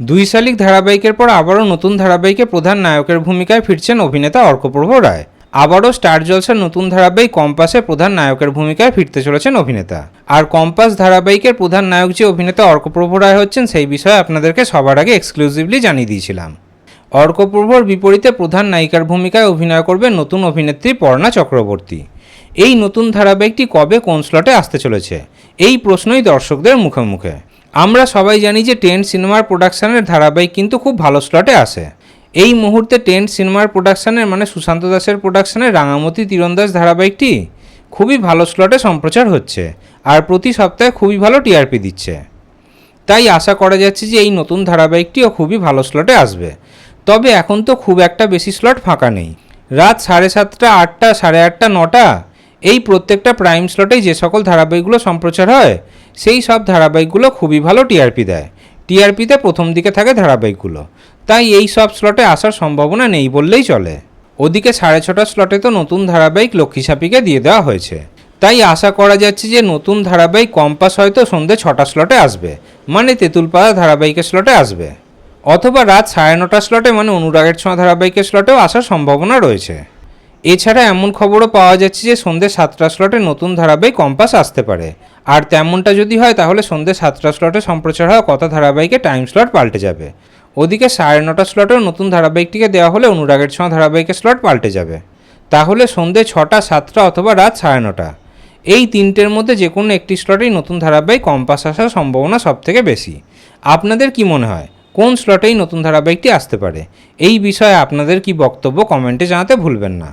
দুই শালিক ধারাবাহিকের পর আবারও নতুন ধারাবাহিকে প্রধান নায়কের ভূমিকায় ফিরছেন অভিনেতা অর্কপ্রভ রায়। আবারও স্টার জলসার নতুন ধারাবাহিক কম্পাসে প্রধান নায়কের ভূমিকায় ফিরতে চলেছেন অভিনেতা। আর কম্পাস ধারাবাহিকের প্রধান নায়ক যে অভিনেতা অর্কপ্রভ রায় হচ্ছেন, সেই বিষয়ে আপনাদেরকে সবার আগে এক্সক্লুসিভলি জানিয়ে দিয়েছিলাম। অর্কপ্রভর বিপরীতে প্রধান নায়িকার ভূমিকায় অভিনয় করবেন নতুন অভিনেত্রী পর্ণা চক্রবর্তী। এই নতুন ধারাবাহিকটি কবে কোন স্লটে আসতে চলেছে? এই প্রশ্নই দর্শকদের মুখে মুখে। আমরা সবাই জানি যে টেন্ট সিনেমার প্রোডাকশানের ধারাবাহিক কিন্তু খুব ভালো স্লটে আসে এই মুহূর্তে টেন্ট সিনেমার প্রোডাকশনের মানে সুশান্ত দাসের প্রোডাকশনের রাঙামতি তীরন্দাজ ধারাবাহিকটি খুবই ভালো স্লটে সম্প্রচার হচ্ছে আর প্রতি সপ্তাহে খুবই ভালো টিআরপি দিচ্ছে। তাই আশা করা যাচ্ছে যে এই নতুন ধারাবাহিকটিও খুবই ভালো স্লটে আসবে। তবে এখন তো খুব একটা বেশি স্লট ফাঁকা নেই। রাত সাড়ে সাতটা, আটটা, সাড়ে আটটা, নটা এই প্রত্যেকটা প্রাইম স্লটেই যে সকল ধারাবাহিকগুলো সম্প্রচার হয়, সেই সব ধারাবাহিকগুলো খুবই ভালো টিআরপি দেয়। টিআরপিতে প্রথম দিকে থাকে ধারাবাহিকগুলো। তাই এই সব স্লটে আসার সম্ভাবনা নেই বললেই চলে। ওদিকে সাড়ে ছটা স্লটে তো নতুন ধারাবাহিক লক্ষ্মী সাপিকে দিয়ে দেওয়া হয়েছে। তাই আশা করা যাচ্ছে যে নতুন ধারাবাহিক কম্পাস হয়তো সন্ধ্যে ছটা স্লটে আসবে। মানে তেঁতুলপাড়া ধারাবাহিকের স্লটে আসবে। অথবা রাত সাড়ে নটা স্লটে মানে অনুরাগের ছোঁয়া ধারাবাহিকের স্লটেও আসার সম্ভাবনা রয়েছে। এছাড়া এমন খবরও পাওয়া যাচ্ছে যে সন্ধ্যে সাতটা স্লটে নতুন ধারাবাহিক কম্পাস আসতে পারে। আর তেমনটা যদি হয়, তাহলে সন্ধ্যে সাতটা স্লটে সম্প্রচার হওয়া কথা ধারাবাহিকে টাইম স্লট পাল্টে যাবে। ওদিকে সাড়ে নটা স্লটেও নতুন ধারাবাহিকটিকে দেওয়া হলে অনুরাগের ছোঁয়া ধারাবাহিকের স্লট পাল্টে যাবে। তাহলে সন্ধ্যে ছটা, সাতটা অথবা রাত সাড়ে নটা। এই তিনটের মধ্যে যে কোনো একটি স্লটেই নতুন ধারাবাহিক কম্পাস আসার সম্ভাবনা সবথেকে বেশি। আপনাদের কি মনে হয়, কোন স্লটেই নতুন ধারাবাহিকটি আসতে পারে? এই বিষয়ে আপনাদের কি বক্তব্য কমেন্টে জানাতে ভুলবেন না।